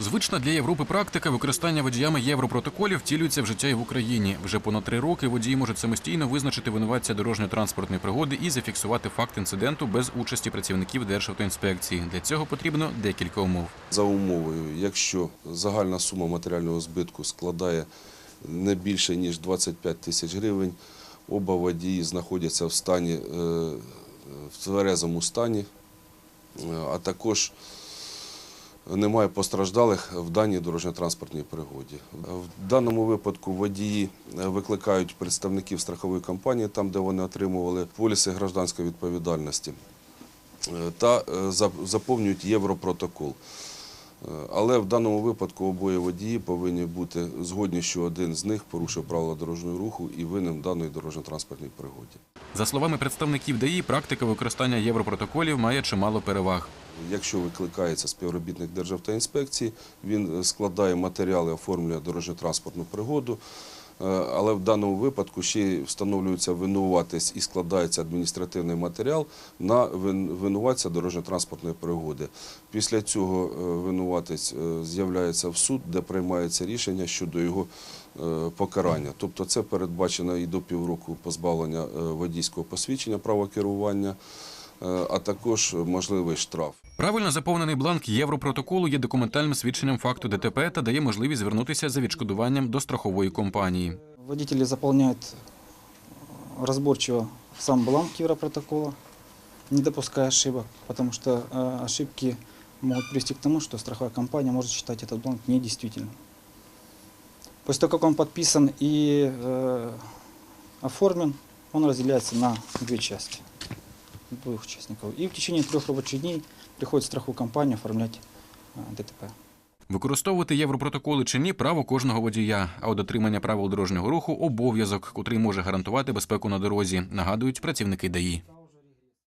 Звична для Європи практика використання водіями європротоколів втілюється в життя і в Україні. Вже понад три роки водії можуть самостійно визначити винуватця дорожньо-транспортної пригоди і зафіксувати факт інциденту без участі працівників Державтоінспекції. Для цього потрібно декілька умов. За умовою, якщо загальна сума матеріального збитку складає не більше ніж 25 тисяч гривень, оба водії знаходяться в стані е, в тверезому стані, е, а також немає постраждалих в даній дорожньо-транспортній пригоді. В даному випадку водії е, викликають представників страхової компанії, там де вони отримували поліси гражданської відповідальності е, та е, заповнюють європротокол. Але в даному випадку обоє водії повинні бути згодні, що один з них порушив правила дорожнього руху і винен в даної дорожньо-транспортній пригоді. За словами представників ДАІ, практика використання європротоколів має чимало переваг. Якщо викликається співробітник Державтоінспекції, він е, складає матеріали, оформлює дорожньо-транспортну пригоду. Е, Але в даному випадку ще встановлюється винуватець і складається адміністративний матеріал на винуватця дорожньо-транспортної пригоди. Після цього е, винуватець з'являється в суд, де приймається рішення щодо його покарання. Тобто це передбачено і до півроку позбавлення водійського посвідчення права керування, а також можливий штраф. Правильно заповнений бланк європротоколу є документальним свідченням факту ДТП та дає можливість звернутися за відшкодуванням до страхової компанії. Водители заполняют разборчиво сам бланк Европротокола, не допуская ошибок, потому что э, ошибки могут привести к тому, что страховая компания может считать этот бланк недействительным. После того, как он подписан и э, оформлен, он разделяется на две части двух участников. И в течение трех рабочих дней приходит в страховую компанию оформлять ДТП. Використовувати європротоколи чи ні право кожного водія, а от дотримання правил дорожнього руху обов'язок, котрий може гарантувати безпеку на дорозі, нагадують працівники ДАІ.